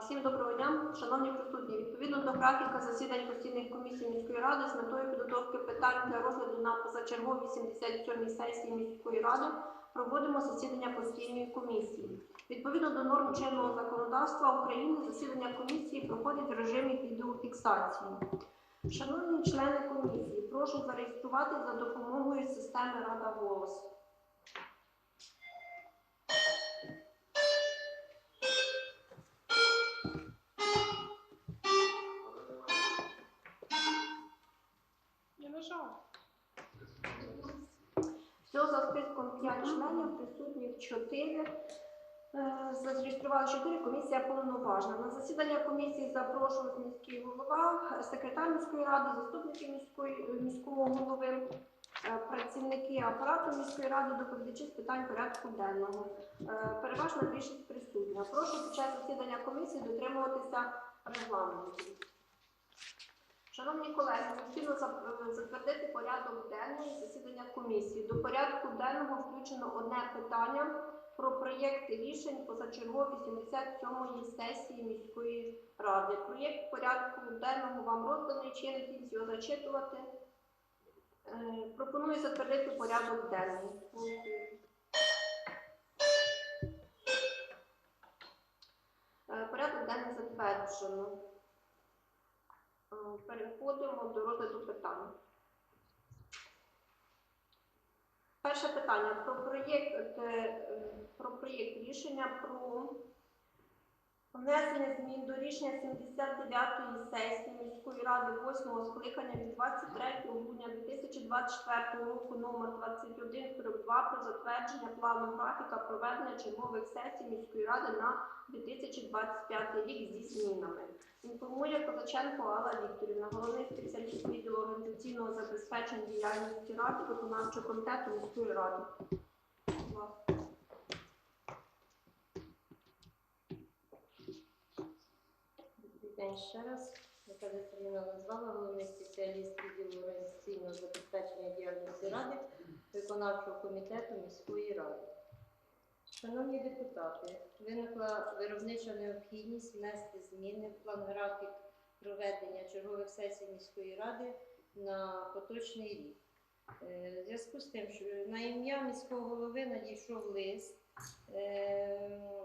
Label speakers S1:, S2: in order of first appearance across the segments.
S1: Всім доброго дня, шановні присутні. Відповідно до графіка засідань постійних комісій міської ради з метою підготовки питань для розгляду на позачерговій 77-й сесії міської ради проводимо засідання постійної комісії. Відповідно до норм чинного законодавства України, засідання комісії проходить в режимі відеофіксації. Шановні члени комісії, прошу зареєструвати за допомогою системи Рада голос. Членів, присутніх 4. Зареєстрували 4, комісія повноважна. На засідання комісії запрошують міський голова, секретар міської ради, заступники міської, міського голови, е, працівники апарату міської ради, доповідачі з питань порядку денного. Е, Переважна більшість присутня. Прошу під час засідання комісії дотримуватися регламенту. Шановні колеги, необхідно затвердити порядок денний засідання комісії. До порядку денного включено одне питання про проєкти рішень позачергові 77-ї сесії міської ради. Проєкт порядку денного вам розданий, чи є необхідність його зачитувати. Е, Пропоную затвердити порядок денний. Е, Порядок денний затверджено. Переходимо до розгляду питань. Перше питання про проєкт, е, про проєкт рішення про внесення змін до рішення 79-ї сесії міської ради 8 скликання від 23 грудня 2024 року номер 2142 про затвердження плану графіка проведення чергових сесій міської ради на 2025 рік зі змінами. Інформує Козаченко Алла Вікторівна, головний спеціаліст відділу організаційного забезпечення діяльності ради виконавчого комітету міської ради.
S2: День ще раз. Наталя Сергійовна назвала головний спеціаліст відділу організаційного забезпечення діяльності ради виконавчого комітету міської ради. Шановні депутати, виникла виробнича необхідність внести зміни в план графік проведення чергових сесій міської ради на поточний рік. Е, зв'язку з тим, що на ім'я міського голови надійшов лист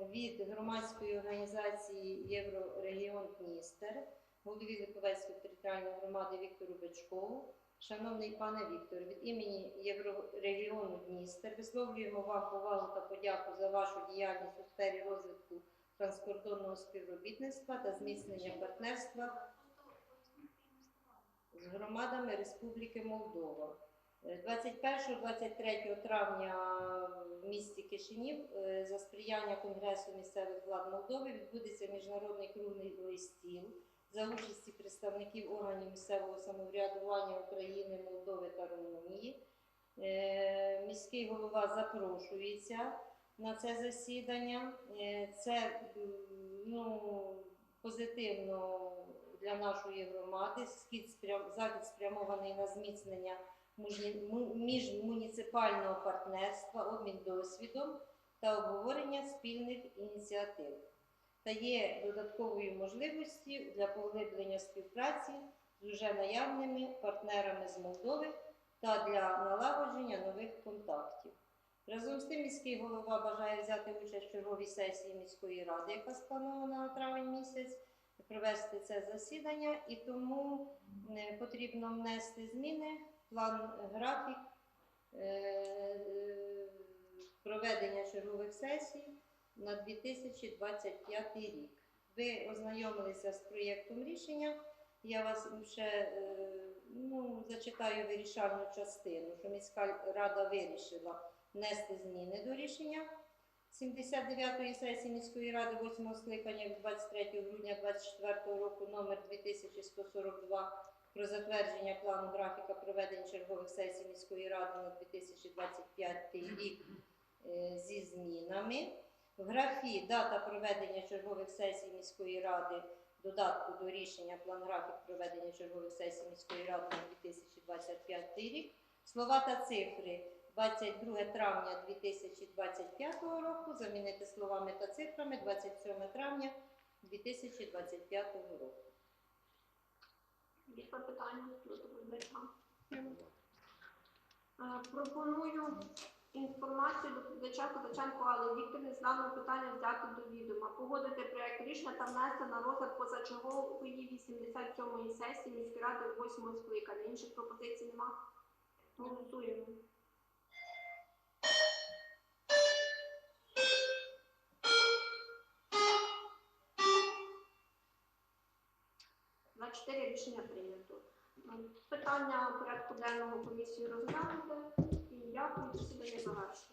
S2: від громадської організації Єврорегіон Дністер, голові Липовецької територіальної громади Віктору Бичкову. Шановний пане Віктор, від імені Єврорегіону Дністер висловлюємо вам повагу та подяку за вашу діяльність у сфері розвитку транскордонного співробітництва та зміцнення партнерства з громадами Республіки Молдова. Е, 21-23 травня в місті Кишинів е, за сприяння Конгресу місцевих влад Молдови відбудеться міжнародний круглий стіл за участі представників органів місцевого самоврядування України, Молдови та Румунії. Е, Міський голова запрошується на це засідання. Е, Це ну, позитивно для нашої громади. Схід спрям- захід спрямований на зміцнення міжмуніципального партнерства, обмін досвідом та обговорення спільних ініціатив та є додатковою можливістю для поглиблення співпраці з уже наявними партнерами з Молдови та для налагодження нових контактів. Разом з тим міський голова бажає взяти участь в черговій сесії міської ради, яка спланована на травень місяць, провести це засідання, і тому е, потрібно внести зміни план графік е, проведення чергових сесій на 2025 рік. Ви ознайомилися з проєктом рішення. Я вас ще е, ну, зачитаю вирішальну частину, що міська рада вирішила внести зміни до рішення 79-ї сесії міської ради 8 скликання від 23 грудня 2024 року номер 2142 про затвердження плану графіка проведення чергових сесій міської ради на 2025 рік е, зі змінами. В графі дата проведення чергових сесій міської ради додатку до рішення план графік проведення чергових сесій міської ради на 2025 рік. Слова та цифри 22 травня 2025 року замінити словами та цифрами 27 травня 2025 року.
S1: Є питання до доповідача. Пропоную інформацію доповідача Козаченко Алли Вікторівни з даного питання взяти до відома. Погодити проєкт рішення та внести на розгляд позачергової 87-ї сесії міської ради 8 скликання. Інших пропозицій нема. Голосуємо. За 4 рішення прийнято. Питання порядку денного комісії розглянути. І я засідання завершено.